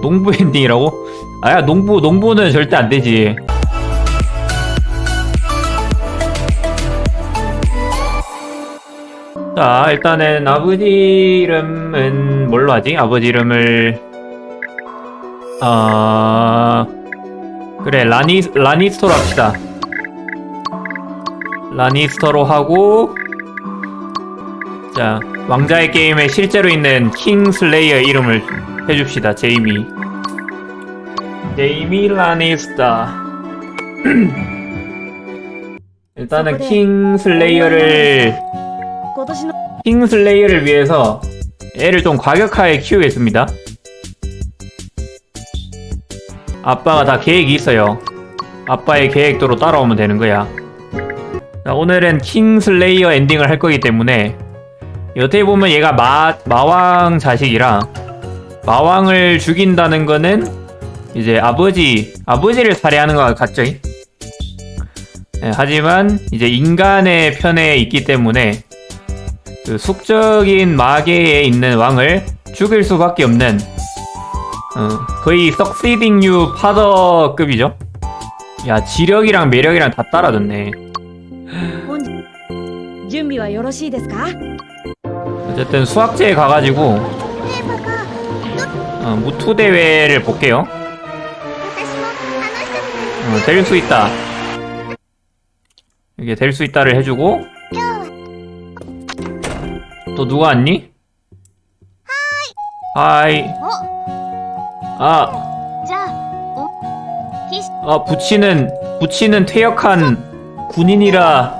농부 엔딩이라고? 아야 농부 농부는 절대 안 되지. 자 일단은 아버지 이름은 뭘로 하지? 아버지 이름을 아 그래 라니 라니스터로 합시다. 라니스터로 하고 자 왕자의 게임에 실제로 있는 킹 슬레이어 이름을 해줍시다 제이미. 제이미 라니스타 일단은 네. 킹슬레이어를 킹슬레이어를 위해서 애를 좀 과격하게 키우겠습니다. 아빠가 다 계획이 있어요. 아빠의 계획도로 따라오면 되는 거야. 자, 오늘은 킹슬레이어 엔딩을 할 거기 때문에 여태 보면 얘가 마, 마왕 자식이라 마왕을 죽인다는 거는 이제 아버지 아버지를 살해하는 것 같죠. 네, 하지만 이제 인간의 편에 있기 때문에 그 숙적인 마계에 있는 왕을 죽일 수밖에 없는 어, 거의 석시딩 유 파더급이죠. 야 지력이랑 매력이랑 다 따라졌네. 어쨌든 수학제에 가가지고 아, 어, 무투 대회를 볼게요. 어, 될수 있다. 이게 될 수 있다를 해주고 또 누가 왔니? 하이. 아, 아 부치는 부치는 퇴역한 군인이라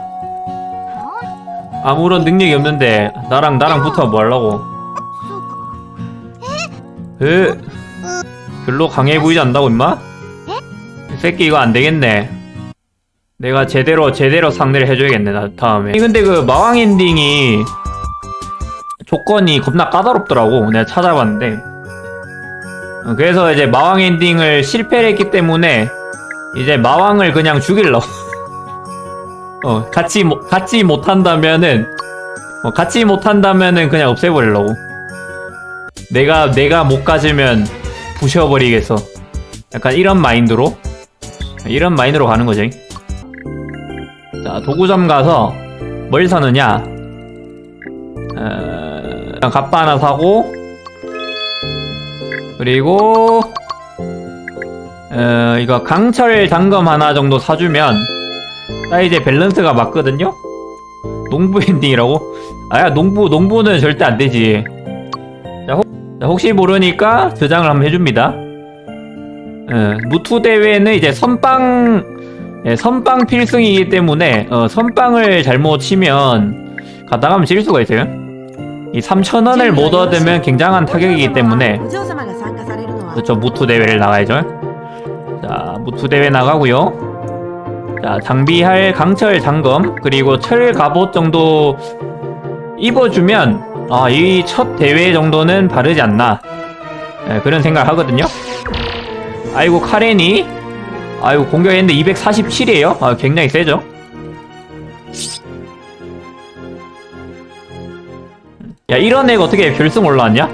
아무런 능력이 없는데 나랑 나랑 붙어 뭐 하려고? 으 별로 강해 보이지 않다고 임마? 네? 새끼 이거 안 되겠네. 내가 제대로 제대로 상대를 해줘야겠네 나 다음에. 근데 그 마왕 엔딩이 조건이 겁나 까다롭더라고. 내가 찾아봤는데. 어, 그래서 이제 마왕 엔딩을 실패를 했기 때문에 이제 마왕을 그냥 죽일러. 어 같이 같이 못한다면은 어, 같이 못한다면은 그냥 없애버리려고. 내가 내가 못 가지면 부셔버리겠어. 약간 이런 마인드로 이런 마인드로 가는 거지. 자 도구점 가서 뭘 사느냐? 어, 갑바 하나 사고 그리고 어, 이거 강철 장검 하나 정도 사주면 딱 이제 밸런스가 맞거든요. 농부 엔딩이라고? 아야 농부 농부는 절대 안 되지. 자, 혹시 모르니까 저장을 한번 해줍니다. 예, 무투 대회는 이제 선빵 예, 선빵 필승이기 때문에 어, 선빵을 잘못 치면 가다가면 질 수가 있어요. 이 3,000원을 못 얻으면 굉장한 타격이기 때문에 저 무투 대회를 나가야죠. 자, 무투 대회 나가고요. 자, 장비할 강철 장검 그리고 철 갑옷 정도 입어주면 아, 이 첫 대회 정도는 바르지 않나. 네, 그런 생각을 하거든요. 아이고, 카렌이. 아이고, 공격했는데 247이에요. 아, 굉장히 세죠. 야, 이런 애가 어떻게 별승 올라왔냐?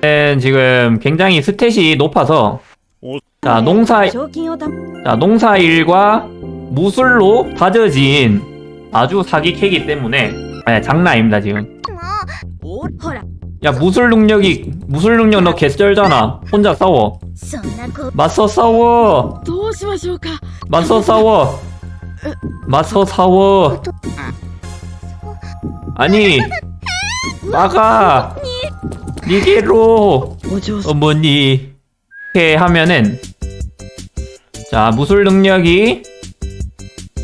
네, 지금 굉장히 스탯이 높아서 자 농사 자 농사 일과 무술로 다져진 아주 사기 캐기 때문에 아니 장난 아닙니다 지금 おほら 야 무술 능력이 무술 능력 너 개쩔잖아 혼자 싸워 そんなこ 맞서 싸워 どうしましょうか 맞서 싸워 맞서 싸워 아니 막아 니게로 お嬢様 어머니 이렇게 하면은 자 무술 능력이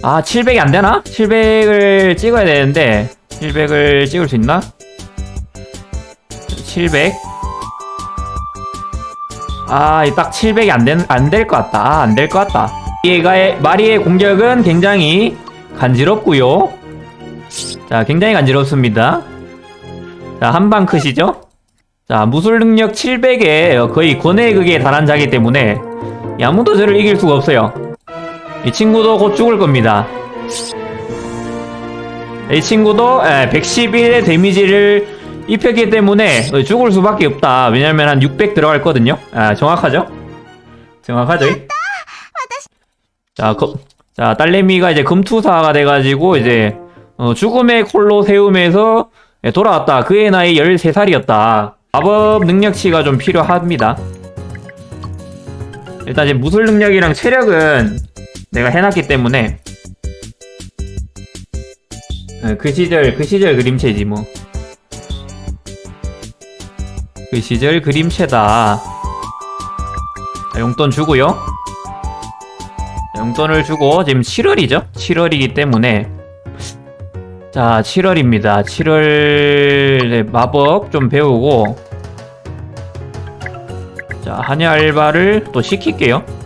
아 700이 안 되나? 700을 찍어야 되는데 700을 찍을 수 있나? 700 아, 이딱 700이 안 된, 안 될 것 같다. 아, 안 될 것 같다. 얘가의, 마리의 공격은 굉장히 간지럽고요 자, 굉장히 간지럽습니다. 자, 한방 크시죠? 자, 무술 능력 700에 거의 권해극에 달한 자기 때문에 아무도 저를 이길 수가 없어요. 이 친구도 곧 죽을 겁니다. 이 친구도 111의 데미지를 입혔기 때문에 어, 죽을 수밖에 없다. 왜냐면 한 600 들어갈 거든요. 아, 정확하죠? 정확하죠? 자, 거, 자, 딸내미가 이제 금투사가 돼가지고 이제 어, 죽음의 콜로세움에서 예, 돌아왔다. 그의 나이 13살이었다. 마법 능력치가 좀 필요합니다. 일단 이제 무술 능력이랑 체력은 내가 해놨기 때문에 예, 그 시절 그 시절 그림체지 뭐. 그 시절 그림체다. 자, 용돈 주고요. 자, 용돈을 주고 지금 7월이죠? 7월이기 때문에 자 7월입니다. 7월 마법 좀 배우고 자 한야 알바를 또 시킬게요.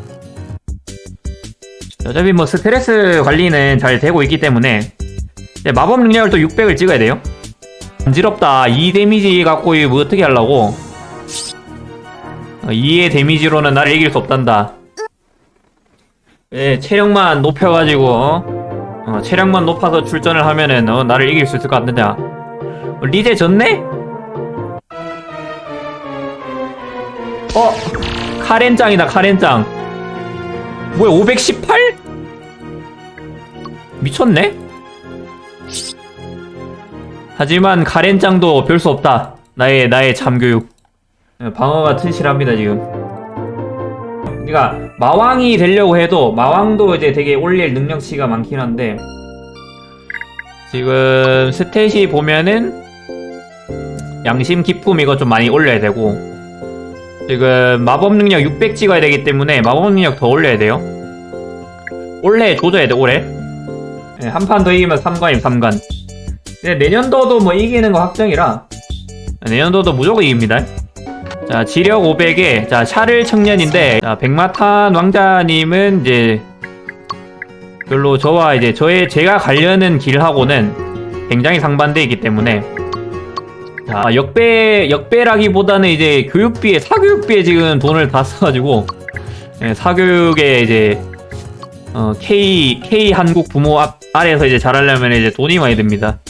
어차피 뭐 스트레스 관리는 잘 되고 있기 때문에 이제 마법 능력을 또 600을 찍어야 돼요. 간지럽다. 2 데미지 갖고 이거 뭐 어떻게 하려고? 2의 데미지로는 나를 이길 수 없단다. 예, 체력만 높여가지고 어, 체력만 높아서 출전을 하면은 어, 나를 이길 수 있을 것 같느냐? 어, 리제 졌네? 어, 카렌짱이다 카렌짱. 뭐야 518? 미쳤네? 하지만 카렌짱도 별수 없다. 나의 나의 참교육. 어, 방어가 튼실합니다 지금. 그러니까 마왕이 되려고 해도 마왕도 이제 되게 올릴 능력치가 많긴 한데 지금 스탯이 보면은 양심 기품 이거 좀 많이 올려야 되고 지금 마법 능력 600 찍어야 되기 때문에 마법 능력 더 올려야 돼요. 올해 조져야 돼 올해. 한 판 더 이기면 3관임 3관. 근데 내년도도 뭐 이기는 거 확정이라 내년도도 무조건 이깁니다. 자, 지력 500에, 자, 샤를 청년인데, 자, 백마탄 왕자님은 이제, 별로 저와 이제, 저의, 제가 가려는 길하고는 굉장히 상반되기 때문에, 자, 역배, 역배라기보다는 이제, 교육비에, 사교육비에 지금 돈을 다 써가지고, 예, 사교육에 이제, 어, K K 한국 부모 앞, 아래에서 이제 자라려면 이제 돈이 많이 듭니다.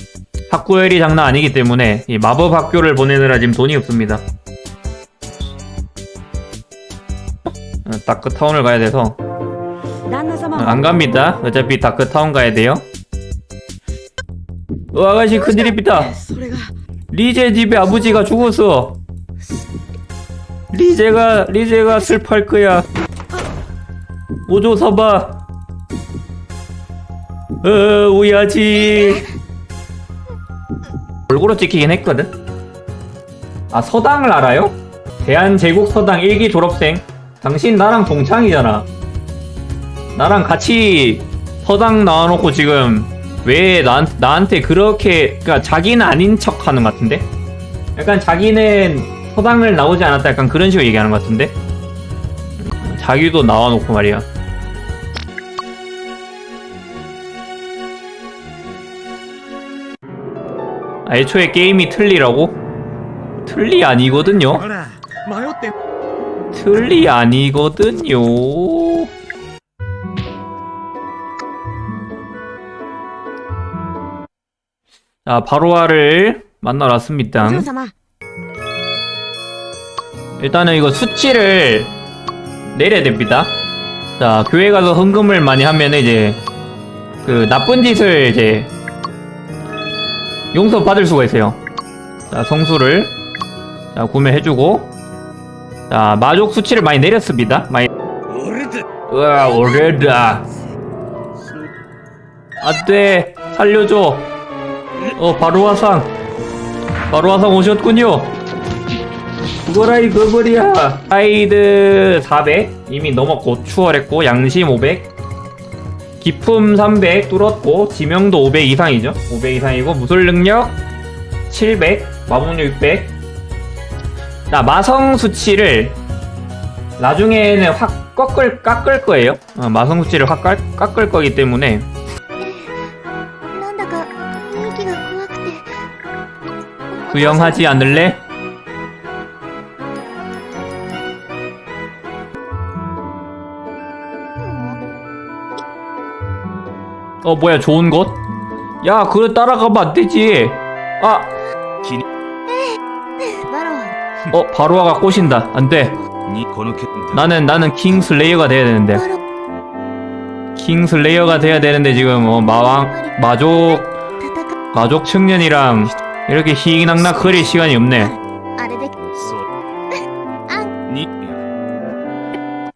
학구열이 장난 아니기 때문에 이 마법 학교를 보내느라 지금 돈이 없습니다. 어, 다크타운을 가야 돼서 어, 안 갑니다. 어차피 다크타운 가야 돼요. 어, 아가씨 큰일입니다. 리제 집에 아버지가 죽었어. 리제가 리제가 슬퍼할 거야. 오조 서봐. 어, 우야지. 골고루 찍히긴 했거든. 아 서당을 알아요? 대한제국 서당 1기 졸업생. 당신 나랑 동창이잖아. 나랑 같이 서당 나와놓고 지금 왜 나, 나한테 그렇게 그러니까 자기는 아닌 척 하는 것 같은데? 약간 자기는 서당을 나오지 않았다 약간 그런 식으로 얘기하는 것 같은데? 자기도 나와놓고 말이야 아, 애초에 게임이 틀리라고? 틀리 아니거든요? 틀리 아니거든요? 자, 바로아를 만나러 왔습니다. 일단은 이거 수치를 내려야 됩니다. 자, 교회 가서 헌금을 많이 하면 이제 그 나쁜 짓을 이제 용서 받을 수가 있어요. 자, 성수를 자, 구매해주고 자, 마족 수치를 많이 내렸습니다. 많이 으아, 오래다. 안 돼. 살려줘. 어, 바로 화상. 바로 화상 오셨군요. 죽어라, 이 거벌이야. 사이드 400. 이미 넘었고, 추월했고, 양심 500. 기품 300 뚫었고 지명도 500 이상이죠. 500 이상이고 무술 능력 700 마법력 600 자, 마성 수치를 나중에는 확 꺾을, 깎을 거예요. 어, 마성 수치를 확 깎, 깎을 거기 때문에. 구형하지 않을래? 어 뭐야 좋은 곳? 야 그래 따라가면 안 되지 아 バロン 어 바로아가 꼬신다 안돼 にこの決断 나는 나는 킹슬레이어가 돼야 되는데 バロ 킹슬레이어가 돼야 되는데 지금 어, 마왕 마족 戦 마족 청년이랑 이렇게 희낙낙 거릴 시간이 없네 あれでそうに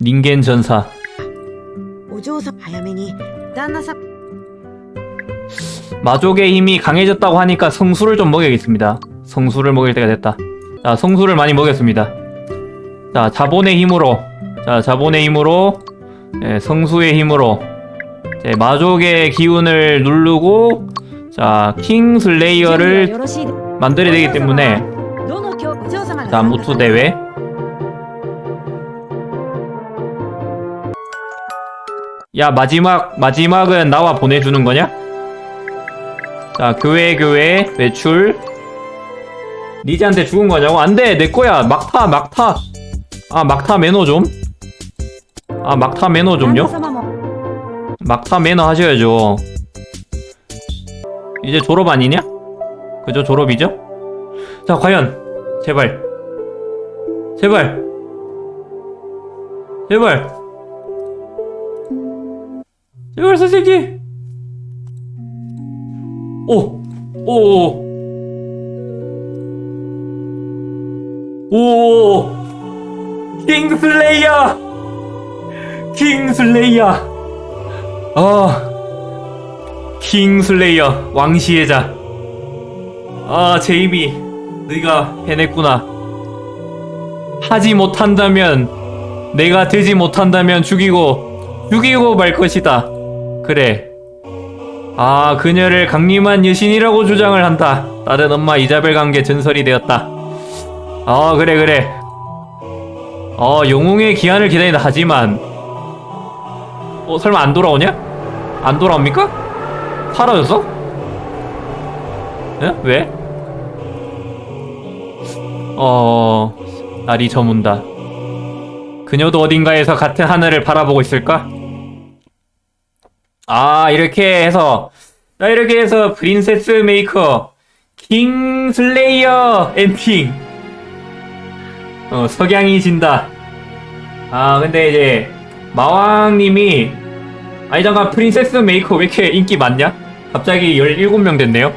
닌겐 전사 お嬢さん早めに旦那さん 마족의 힘이 강해졌다고 하니까 성수를 좀 먹여야겠습니다. 성수를 먹일 때가 됐다. 자, 성수를 많이 먹였습니다. 자, 자본의 힘으로, 자, 자본의 힘으로, 예, 성수의 힘으로, 제 마족의 기운을 누르고, 자, 킹 슬레이어를 만들어야 되기 때문에, 자, 무투 대회. 야, 마지막, 마지막은 나와 보내주는 거냐? 자 교회 교회 매출. 니즈한테 죽은 거냐고? 안돼 내 거야. 막타 막타. 아 막타 매너 좀아 막타 매너 좀요? 아, 막타 매너 하셔야죠. 이제 졸업 아니냐? 그죠? 졸업이죠? 자 과연. 제발. 제발. 제발. 제발 선생님 오! 오! 오! 킹슬레이어! 킹슬레이어! 아 킹슬레이어 왕시의 자. 아 제이미 네가 해냈구나. 하지 못한다면 내가 되지 못한다면 죽이고 죽이고 말 것이다. 그래. 아 그녀를 강림한 여신이라고 주장을 한다. 다른 엄마 이자벨 관계 전설이 되었다. 아 그래 그래. 어 영웅의 기한을 기다린다 하지만 어 설마 안 돌아오냐? 안 돌아옵니까? 사라졌어? 예? 왜? 어... 날이 저문다. 그녀도 어딘가에서 같은 하늘을 바라보고 있을까? 아, 이렇게 해서, 자, 이렇게 해서 프린세스 메이커, 킹 슬레이어 엔딩. 어, 석양이 진다. 아, 근데 이제, 마왕님이, 아니, 잠깐, 프린세스 메이커 왜 이렇게 인기 많냐? 갑자기 17명 됐네요.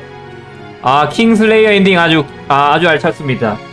아, 킹 슬레이어 엔딩 아주, 아, 아주 알찼습니다.